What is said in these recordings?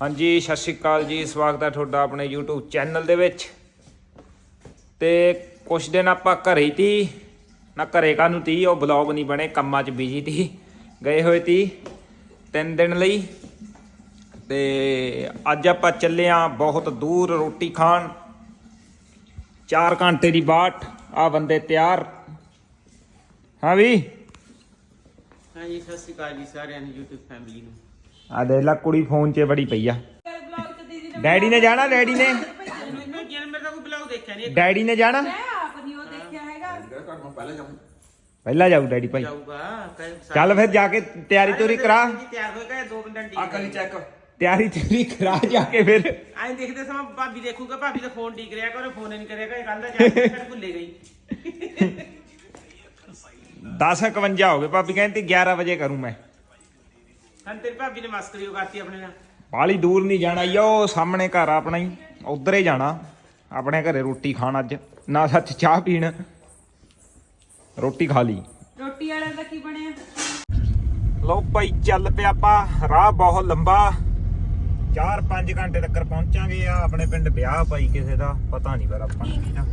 ਹਾਂਜੀ, ਸਤਿ ਸ਼੍ਰੀ ਅਕਾਲ ਜੀ। ਸਵਾਗਤ ਹੈ ਤੁਹਾਡਾ ਆਪਣੇ YouTube ਚੈਨਲ ਦੇ ਵਿੱਚ। ਤੇ ਕੁਛ ਦਿਨ ਆਪਾਂ ਘਰੇ ਹੀ ਤੀ। ਨਾ ਘਰੇ ਕਾਹਨੂੰ ਤੀ, ਉਹ ਬਲੌਗ ਨਹੀਂ ਬਣੇ, ਕੰਮਾਂ 'ਚ ਬਿਜ਼ੀ ਤੀ। ਗਏ ਹੋਏ ਤੀ ਤਿੰਨ ਦਿਨ ਲਈ। ਤੇ ਅੱਜ ਆਪਾਂ ਚੱਲੇ ਆਂ ਬਹੁਤ ਦੂਰ ਰੋਟੀ ਖਾਣ। 4 ਘੰਟੇ ਦੀ ਬਾਟ ਆ ਬੰਦੇ ਤਿਆਰ। ਹਾਂ ਵੀ? ਹਾਂਜੀ, ਸਤਿ ਸ਼੍ਰੀ ਅਕਾਲ ਜੀ ਸਾਰਿਆਂ ਨੂੰ YouTube ਫੈਮਿਲੀ ਨੂੰ। ਆ ਦੇਖ ਲੈ ਕੁੜੀ ਫੋਨ 'ਚ ਬੜੀ ਪਈ ਆ। ਡੈਡੀ ਨੇ ਜਾਣਾ ਡੈਡੀ ਨੇ? ਮੈਨੂੰ ਜਨ ਮੇਰੇ ਤਾਂ ਕੋਈ ਬਲੌਗ ਦੇਖਿਆ ਨਹੀਂ ਡੈਡੀ ਨੇ ਜਾਣਾ? ਮੈਂ ਆਪ ਨਹੀਂ ਉਹ ਦੇਖਿਆ ਹੈਗਾ ਪਹਿਲਾਂ ਜਾਊ ਡੈਡੀ ਭਾਈ। ਜਾਊਗਾ ਕੱਲ ਚੱਲ ਫਿਰ ਜਾ ਕੇ ਤਿਆਰੀ ਤੋਰੀ ਕਰਾ। ਤਿਆਰ ਹੋ ਗਿਆ ਦੋ ਮਿੰਟਾਂ ਡੀਕ ਚੈੱਕ ਤਿਆਰੀ ਤੋਰੀ ਕਰਾ ਜਾ ਕੇ ਫਿਰ। ਆਏ ਦੇਖਦੇ ਸਮਾਂ ਭਾਬੀ ਦੇਖੂਗਾ ਭਾਬੀ ਦਾ ਫੋਨ ਡੀਕ ਰਿਹਾ ਕਰ ਫੋਨ ਨਹੀਂ ਕਰਿਆ ਕਰ ਕੱਲ ਦਾ ਜਾ ਕੇ ਭੁੱਲੇ ਗਈ। 10:51 ਹੋ ਗਏ ਭਾਬੀ ਕਹਿੰਦੀ 11 ਵਜੇ ਕਰੂੰ ਮੈਂ। ਹਾਂ ਤੇਰੀ ਭਾਬੀ ਨੇ ਮਸਕਰੀ ਕਰਤੀ ਆਪਣੇ ਨਾਲ। ਬਾਲੀ ਦੂਰ ਨਹੀਂ ਜਾਣਾ ਯੋ ਸਾਹਮਣੇ ਘਰ ਆ ਆਪਣਾ ਹੀ। ਉਧਰ ਹੀ ਜਾਣਾ। ਆਪਣੇ ਘਰੇ ਰੋਟੀ ਖਾਣ ਅੱਜ। ਨਾ ਸੱਚ ਚਾਹ ਪੀਣ। ਰੋਟੀ ਖਾ ਲਈ। ਰੋਟੀ ਵਾਲਿਆਂ ਦਾ ਕੀ ਬਣਿਆ? ਲਓ ਭਾਈ ਚੱਲ ਪਿਆ ਆਪਾਂ। ਰਾਹ ਬਹੁਤ ਲੰਬਾ। 4-5 ਘੰਟੇ ਤੱਕ ਪਹੁੰਚਾਂਗੇ ਆ। ਆਪਣੇ ਪਿੰਡ ਵਿਆਹ ਭਾਈ ਕਿਸੇ ਦਾ। ਪਤਾ ਨਹੀਂ ਪਰ ਆਪਾਂ ਨੂੰ ਕਿਹਦਾ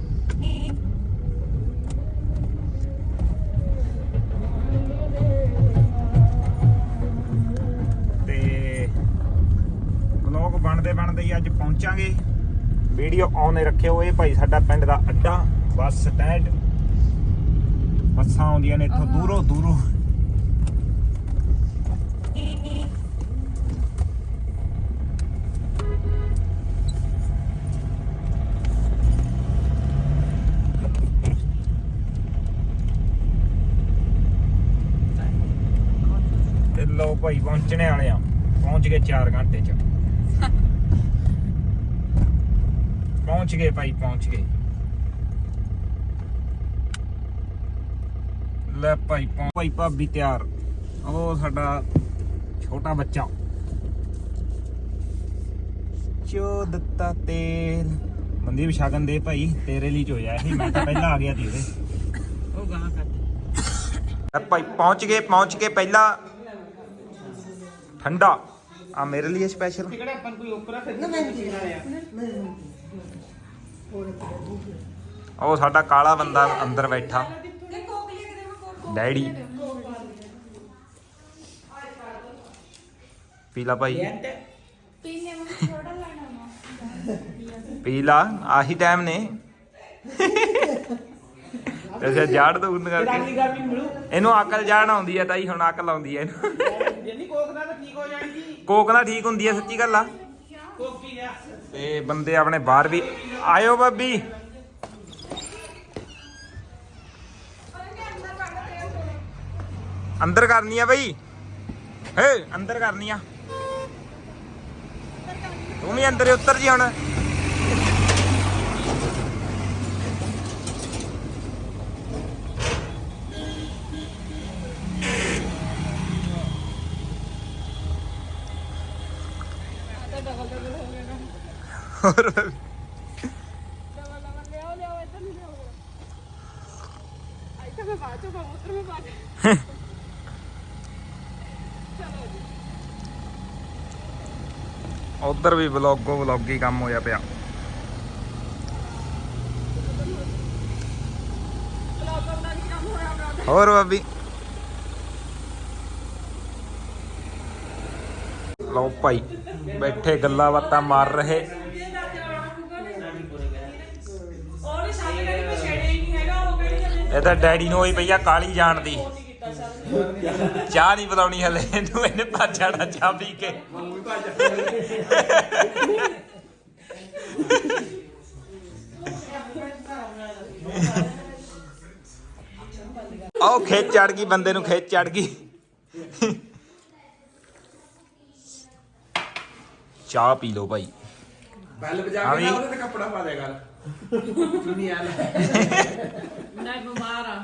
ਬਣਦੇ ਬਣਦੇ ਹੀ ਅੱਜ ਪਹੁੰਚਾਂਗੇ। ਵੀਡੀਓ ਆਨ ਰੱਖਿਓ ਇਹ ਭਾਈ ਸਾਡਾ ਪਿੰਡ ਦਾ ਅੱਡਾ ਬੱਸ ਸਟੈਂਡ। ਬੱਸਾਂ ਆਉਂਦੀਆਂ ਨੇ ਇੱਥੋਂ ਦੂਰੋਂ ਦੂਰੋਂ। ਤੇ ਲੋ ਭਾਈ ਪਹੁੰਚਣੇ ਵਾਲੇ ਆ। ਪਹੁੰਚ ਗਏ 4 ਘੰਟੇ ਚ। ਪਹੁੰਚ ਗਏ ਭਾਈ ਪਹੁੰਚ ਗਏ ਲੈ ਭਾਈ ਪਹੁੰ- ਭਾਈ ਭਾਬੀ ਤਿਆਰ ਉਹ ਸਾਡਾ ਛੋਟਾ ਬੱਚਾ ਚੋ ਦਿੱਤਾ ਤੇਲ ਮੰਦੀ ਵਿਸ਼ਾਗਨ ਦੇ ਭਾਈ ਤੇਰੇ ਲਈ ਚੋਇਆ ਇਹ ਮੈਂ ਤਾਂ ਪਹਿਲਾਂ ਆ ਗਿਆ ਤੀ ਉਹਦੇ ਉਹ ਗਾਂ ਕਰ ਲੈ ਭਾਈ ਪਹੁੰਚ ਗਏ ਪਹੁੰਚ ਕੇ ਪਹਿਲਾਂ ਠੰਡਾ ਆ ਮੇਰੇ ਲਈ ਸਪੈਸ਼ਲ ਕਿਹੜਾ ਆਪਾਂ ਨੂੰ ਕੋਈ ਓਪਰਾ ਫਿਰ ਨਾ ਮੈਂ ਕੀ ਬਣਾਇਆ ਉਹ ਸਾਡਾ ਕਾਲਾ ਬੰਦਾ ਅੰਦਰ ਬੈਠਾ। ਤੇ ਡੈਡੀ। ਪੀਲਾ ਭਾਈ। ਪੀਨੇ ਮੈਂ ਥੋੜਾ ਲੈਣਾ ਵਾ ਪੀਲਾ ਆਹੀ ਟਾਈਮ ਨੇ। ਤੇ ਜਾੜ ਦੋ ਗੁੰਦ ਕਰਕੇ। ਇਹਨੂੰ ਅਕਲ ਜਾਣ ਆਉਂਦੀ ਹੈ ਤਾਈ ਹੁਣ ਅਕਲ ਆਉਂਦੀ ਹੈ ਇਹਨੂੰ। ਜੇ ਨਹੀਂ ਕੋਕ ਨਾਲ ਤਾਂ ਠੀਕ ਹੋ ਜਾਣੀ ਕੋਕ ਨਾਲ ਠੀਕ ਹੁੰਦੀ ਹੈ ਸੱਚੀ ਗੱਲ ਆ। ਤੇ ਬੰਦੇ ਆਪਣੇ ਬਾਹਰ ਵੀ ਆਇਓ ਬੱਬੀ ਅੰਦਰ ਕਰਨੀ ਆ ਬਈ। ਹੇ, ਅੰਦਰ ਕਰਨੀ ਆ। ਤੂੰ ਵੀ ਅੰਦਰ ਹੀ ਉੱਤਰ ਜੀ ਹੁਣ। ਹੋਰ ਬੱਬੀ। ਉਧਰ ਵੀ ਵਲੌਗੋ ਵਲੌਗੀ ਕੰਮ ਹੋਇਆ ਪਿਆ ਹੋਰ ਬੱਬੀ ਲਓ ਭਾਈ ਬੈਠੇ ਗੱਲਾਂ ਬਾਤਾਂ ਮਾਰ ਰਹੇ ਉਹ ਵੀ ਸਾਡੇ ਘਰੇ ਮੈਂ ਛੇੜਿਆ ਹੀ ਨਹੀਂ ਹੈਗਾ ਉਹ ਕਿਹੜੀ ਹਲੇ ਇਹ ਤਾਂ ਡੈਡੀ ਨੂੰ ਹੋਈ ਪਈਆ ਕਾਲੀ ਜਾਣ ਦੀ। ਚਾਹ ਨਹੀਂ ਬੁਲਾਉਣੀ ਹਲੇ, ਇਹਨੂੰ ਇਹਨੇ ਭੱਜ ਜਾਣਾ ਚਾਹ ਪੀ ਕੇ। ਆਓ ਖੇਚ ਚੜ ਗਈ, ਬੰਦੇ ਨੂੰ ਖੇਚ ਚੜ ਗਈ। ਚਾਹ ਪੀ ਲਓ ਭਾਈ। ਬੈਲ ਵਜਾ ਕੇ। ਨਾ ਉਹਦੇ ਤੇ ਕੱਪੜਾ ਪਾ ਦਿਆ ਕਰ। ਦੁਨੀਆ ਲੈ ਮੈਂ ਬਿਮਾਰ ਆ।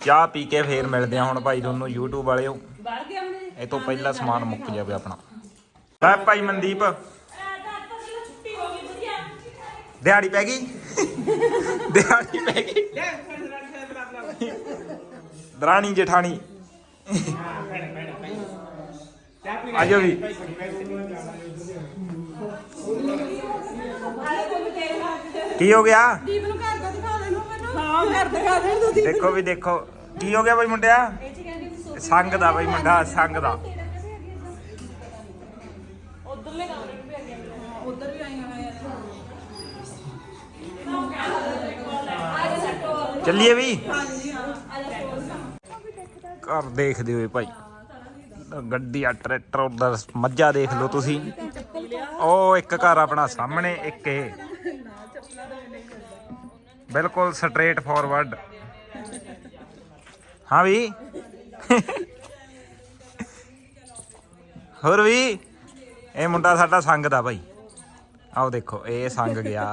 ਚਾਹ ਪੀ ਕੇ ਫੇਰ ਮਿਲਦੇ ਆ ਹੁਣ ਭਾਈ ਤੁਹਾਨੂੰ YouTube ਵਾਲਿਓ। ਬਾਹਰ ਗਿਆ ਉਹਨੇ ਇਹ ਤੋਂ ਪਹਿਲਾਂ ਸਮਾਨ ਮੁੱਕ ਜਾਵੇ ਆਪਣਾ। ਲੈ ਭਾਈ ਮਨਦੀਪ। ਤਾਂ ਤਾਂ ਚਲੋ ਛੁੱਟੀ ਹੋ ਗਈ ਵਧੀਆ। ਦਿਹਾੜੀ ਪੈ ਗਈ? ਦਿਹਾੜੀ ਪੈ ਗਈ? ਦਰਾਣੀ ਜਠਾਣੀ। ਆਜੋ ਵੀ ਕੀ ਹੋ ਗਿਆ? ਦੀਪ ਨੂੰ ਘਰ ਦਾ ਦਿਖਾ ਦੇ ਨੂੰ ਮੈਨੂੰ। ਹਾਂ ਘਰ ਦਿਖਾ ਦੇ ਤੂੰ ਦੇਖੋ ਵੀ ਦੇਖੋ ਕੀ ਹੋ ਗਿਆ ਬਈ ਮੁੰਡਿਆ? ਸੰਗ ਦਾ ਬਈ ਮੁੰਡਾ ਸੰਗ ਦਾ। ਉਧਰਲੇ ਕਮਰੇ ਨੂੰ ਉਧਰ ਵੀ ਚੱਲੀਏ ਵੀ? ਘਰ ਦੇਖਦੇ ਹੋਏ ਭਾਈ। ਗੱਡੀ ਆ ਟਰੈਕਟਰ ਉਧਰ ਮੱਝਾਂ ਦੇਖ ਲਓ ਤੁਸੀਂ। ਉਹ ਇੱਕ ਘਰ ਆਪਣਾ ਸਾਹਮਣੇ, ਇੱਕ ਇਹ। ਬਿਲਕੁਲ ਸਟ੍ਰੇਟ ਫਾਰਵਰਡ ਹਾਂ ਵੀ। ਹੋਰ ਵੀ, ਇਹ ਮੁੰਡਾ ਸਾਡਾ ਸੰਗ ਦਾ ਭਾਈ ਆਓ ਦੇਖੋ, ਇਹ ਸੰਗ ਗਿਆ।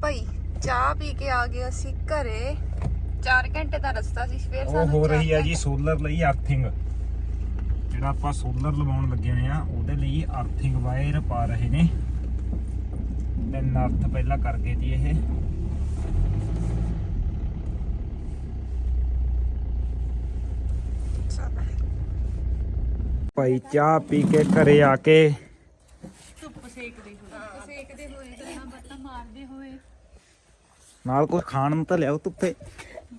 ਭਾਈ, ਚਾਹ ਪੀ ਕੇ ਆ ਗਏ ਅਸੀਂ ਘਰੇ। 4 ਘੰਟੇ ਦਾ ਰਸਤਾ ਸੀ ਫਿਰ ਉਹ ਸਾਨੂੰ ਹੋ ਰਹੀ ਹੈ ਜੀ ਸੋਲਰ ਲਈ ਅਰਥਿੰਗ ਜਿਹੜਾ ਆਪਾਂ ਸੋਲਰ ਲਵਾਉਣ ਲੱਗੇ ਹੋਏ ਆ ਉਹਦੇ ਲਈ ਅਰਥਿੰਗ ਵਾਇਰ ਪਾ ਰਹੇ ਨੇ। ਤਿੰਨ ਅਰਥ ਪਹਿਲਾਂ ਕਰਕੇ ਜੀ ਇਹ। ਭਾਈ ਚਾਹ ਪੀ ਕੇ ਘਰੇ ਆ ਕੇ ਸੇਕਦੇ ਹੋਏ ਗੱਲਾਂ ਬਾਤਾਂ ਮਾਰਦੇ ਹੋਏ। ਨਾਲ ਕੁਝ ਖਾਣ ਨੂੰ ਤਾਂ ਲਿਆਓ ਧੁੱਪੇ।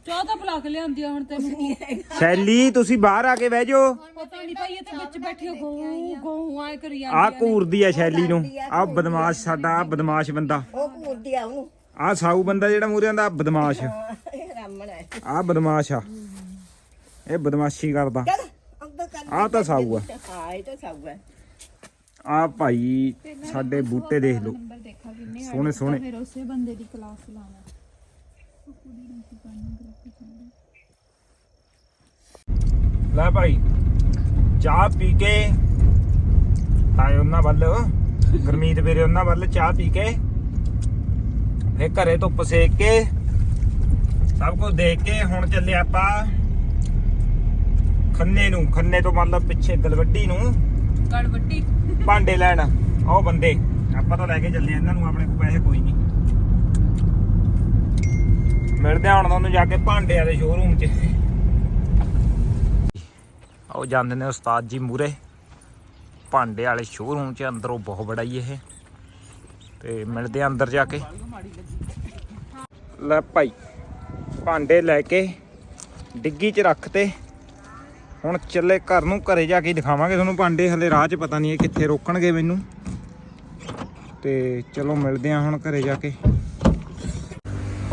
ਚਾਹ ਤਾਂ ਬੁਲਾ ਕੇ ਲਿਆਂਦੀ ਆ ਹੁਣ ਤੈਨੂੰ। ਸ਼ੈਲੀ ਤੁਸੀਂ ਬਾਹਰ ਆ ਕੇ ਬਹਿ ਜਾਓ। ਪਤਾ ਨਹੀਂ ਭਾਈ ਇੱਥੇ ਵਿੱਚ ਬੈਠੇ ਹੋ ਗਊ ਗਊ ਆਏ ਕਰੀ ਆ ਘੂਰਦੀ ਆ ਸ਼ੈਲੀ ਨੂੰ। ਆ ਬਦਮਾਸ਼ ਸਾਡਾ ਆਹ ਬਦਮਾਸ਼ ਬੰਦਾ। ਉਹ ਘੂਰਦੀ ਆ ਉਹਨੂੰ। ਆ ਸਾਊ ਬੰਦਾ ਜਿਹੜਾ ਮੂਰੇ ਆਂਦਾ ਬਦਮਾਸ਼। ਰਾਮਣ ਹੈ। ਆ ਬਦਮਾਸ਼ ਆ। ਇਹ ਬਦਮਾਸ਼ੀ ਕਰਦਾ। ਚੱਲ ਅੰਦਰ ਕਰ ਆ ਤਾਂ ਸਾਊ ਆ। ਹਾਂ ਇਹ ਤਾਂ ਸਭ ਹੈ ਆ ਭਾਈ ਸਾਡੇ ਬੂਟੇ ਦੇਖ ਲਓ। ਨੰਬਰ ਦੇਖਾ ਕਿੰਨੇ ਸੋਹਣੇ ਸੋਹਣੇ। ਫਿਰ ਉਸੇ ਬੰਦੇ ਦੀ ਕਲਾਸ ਲਾਣਾ ਲੈ ਭਾਈ ਚਾਹ ਪੀ ਕੇ ਤਾਏ ਉਹਨਾਂ ਵੱਲ ਗਰਮੀਤ ਵੀਰੇ ਉਹਨਾਂ ਵੱਲ ਚਾਹ ਪੀ ਕੇ ਫੇ ਘਰੇ ਧੁੱਪ ਸੇਕ ਕੇ ਸਭ ਕੁਝ ਦੇਖ ਕੇ ਹੁਣ ਚੱਲੇ ਆਪਾਂ ਖੰਨੇ ਨੂੰ ਖੰਨੇ ਤੋਂ ਮਤਲਬ ਪਿੱਛੇ ਗਲਵੱਡੀ ਨੂੰ ਗੜਵੱਟੀ ਭਾਂਡੇ ਲੈਣ ਉਹ ਬੰਦੇ ਆਪਾਂ ਤਾਂ ਲੈ ਕੇ ਚੱਲੇ ਇਹਨਾਂ ਨੂੰ ਆਪਣੇ ਕੋਲ ਪੈਸੇ ਕੋਈ ਨਹੀਂ। ਮਿਲਦੇ ਹੁਣ ਤੁਹਾਨੂੰ ਜਾ ਕੇ ਭਾਂਡੇ ਵਾਲੇ ਸ਼ੋਰੂਮ 'ਚ। ਉਹ ਜਾਂਦੇ ਨੇ ਉਸਤਾਦ ਜੀ ਮੂਰੇ ਭਾਂਡੇ ਵਾਲੇ ਸ਼ੋਰੂਮ 'ਚ, ਅੰਦਰੋਂ ਬਹੁਤ ਬੜਾ ਹੀ ਇਹ। ਤੇ ਮਿਲਦੇ ਆ ਅੰਦਰ ਜਾ ਕੇ। ਲੈ ਭਾਈ, ਭਾਂਡੇ ਲੈ ਕੇ ਡਿੱਗੀ 'ਚ ਰੱਖ ਤੇ। ਹੁਣ ਚੱਲੇ ਘਰ ਨੂੰ, ਘਰੇ ਜਾ ਕੇ ਦਿਖਾਵਾਂਗੇ ਤੁਹਾਨੂੰ ਭਾਂਡੇ। ਹਲੇ ਰਾਹ 'ਚ ਪਤਾ ਨਹੀਂ ਇਹ ਕਿੱਥੇ ਰੋਕਣਗੇ ਮੈਨੂੰ। ਤੇ ਚਲੋ ਮਿਲਦੇ ਆ ਹੁਣ ਘਰੇ ਜਾ ਕੇ।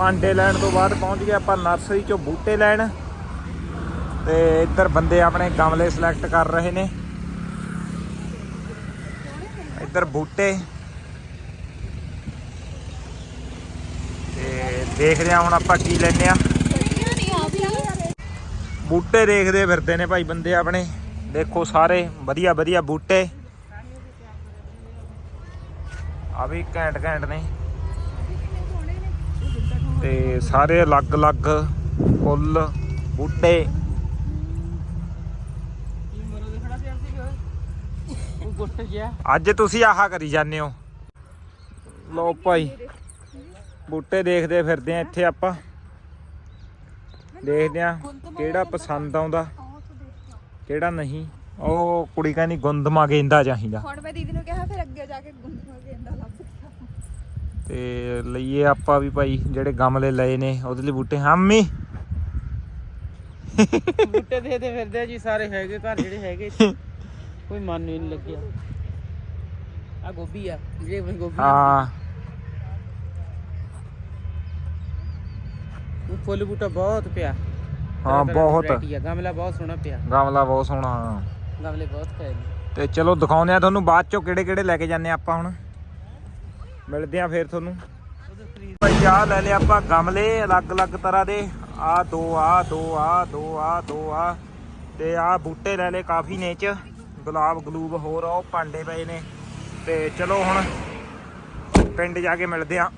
ਭਾਂਡੇ ਲੈਣ ਤੋਂ ਬਾਅਦ ਪਹੁੰਚ ਗਏ ਆਪਾਂ ਨਰਸਰੀ 'ਚੋਂ ਬੂਟੇ ਲੈਣ। ਤੇ ਇੱਧਰ ਬੰਦੇ ਆਪਣੇ ਗਮਲੇ ਸਿਲੈਕਟ ਕਰ ਰਹੇ ਨੇ। ਇੱਧਰ ਬੂਟੇ। ਤੇ ਦੇਖਦੇ ਆ ਹੁਣ ਆਪਾਂ ਕੀ ਲੈਨੇ ਆ ਬੂਟੇ ਦੇਖਦੇ ਫਿਰਦੇ ਨੇ ਭਾਈ ਬੰਦੇ ਆਪਣੇ। ਦੇਖੋ ਸਾਰੇ ਵਧੀਆ ਵਧੀਆ ਬੂਟੇ। ਆ ਵੀ ਘੈਂਟ ਘੈਂਟ ਨੇ। ਤੇ ਸਾਰੇ ਅਲੱਗ-ਅਲੱਗ ਫੁੱਲ, ਬੂਟੇ। ਉਹ ਅੱਜ ਤੁਸੀਂ ਆਹਾ ਕਰੀ ਜਾਂਦੇ ਹੋ। ਲੋ ਭਾਈ, ਬੂਟੇ ਦੇਖਦੇ ਫਿਰਦੇ ਆ ਇੱਥੇ ਆਪਾਂ। ਦੇਖਦੇ ਆ ਕਿਹੜਾ ਪਸੰਦ ਆਉਂਦਾ, ਕਿਹੜਾ ਨਹੀਂ। ਉਹ ਕੁੜੀ ਕਹਿੰਦੀ ਗੁੰਦਮਾ ਗੇਂਦਾ ਚਾਹੀਦਾ। ਹੁਣ ਮੈਂ ਦੀਦੀ ਨੂੰ ਕਿਹਾ, ਫਿਰ ਅੱਗੇ ਜਾ ਕੇ ਗੁੰਮਾ ਗੇਂਦਾ ਲੱਭ ਤੇ ਲਈਏ ਆਪਾਂ ਵੀ ਭਾਈ ਜਿਹੜੇ ਗਮਲੇ ਲਏ ਨੇ ਉਹਦੇ ਲਈ ਬੂਟੇ। ਹਾਮੀ ਬੂਟੇ ਦੇ ਦੇ ਫਿਰਦੇ ਆ ਜੀ ਸਾਰੇ ਹੈਗੇ ਘਰ ਜਿਹੜੇ ਹੈਗੇ ਇੱਥੇ। ਕੋਈ ਮਨ ਨਹੀਂ ਲੱਗਿਆ। ਆ ਗੋਭੀ ਆ ਜਿਹੜੇ ਵੀ ਗੋਭੀ ਹਾਂ। ਉਹ ਫੁੱਲ ਬੂਟਾ ਬਹੁਤ ਪਿਆ। ਹਾਂ ਬਹੁਤ। variety ਆ। ਗਮਲਾ ਬਹੁਤ ਸੋਹਣਾ ਪਿਆ। ਗਮਲਾ ਬਹੁਤ ਸੋਹਣਾ ਗਮਲੇ ਬਹੁਤ ਪਏ ਨੇ। ਤੇ ਚਲੋ ਦਿਖਾਉਂਦੇ ਆ ਤੁਹਾਨੂੰ ਬਾਅਦ ਚੋਂ ਕਿਹੜੇ ਕਿਹੜੇ ਲੈ ਕੇ ਜਾਂਦੇ ਆ ਆਪਾਂ ਹੁਣ? ਮਿਲਦੇ ਆ ਫੇਰ ਤੁਹਾਨੂੰ। ਭਾਈ ਆ ਲੈ ਲਿਆ ਆਪਾਂ ਗਮਲੇ ਅਲੱਗ-ਅਲੱਗ ਤਰ੍ਹਾਂ ਦੇ। ਆ ਦੋ ਆ ਦੋ ਆ ਦੋ ਆ ਦੋ ਆ ਤੇ ਆ ਬੂਟੇ ਲੈ ਲਏ ਕਾਫੀ ਨੇ ਚ। ਗੁਲਾਬ ਗਲੂਬ ਹੋਰ ਉਹ ਭਾਂਡੇ ਪਏ ਨੇ। ਤੇ ਚਲੋ ਹੁਣ ਪਿੰਡ ਜਾ ਕੇ ਮਿਲਦੇ ਆ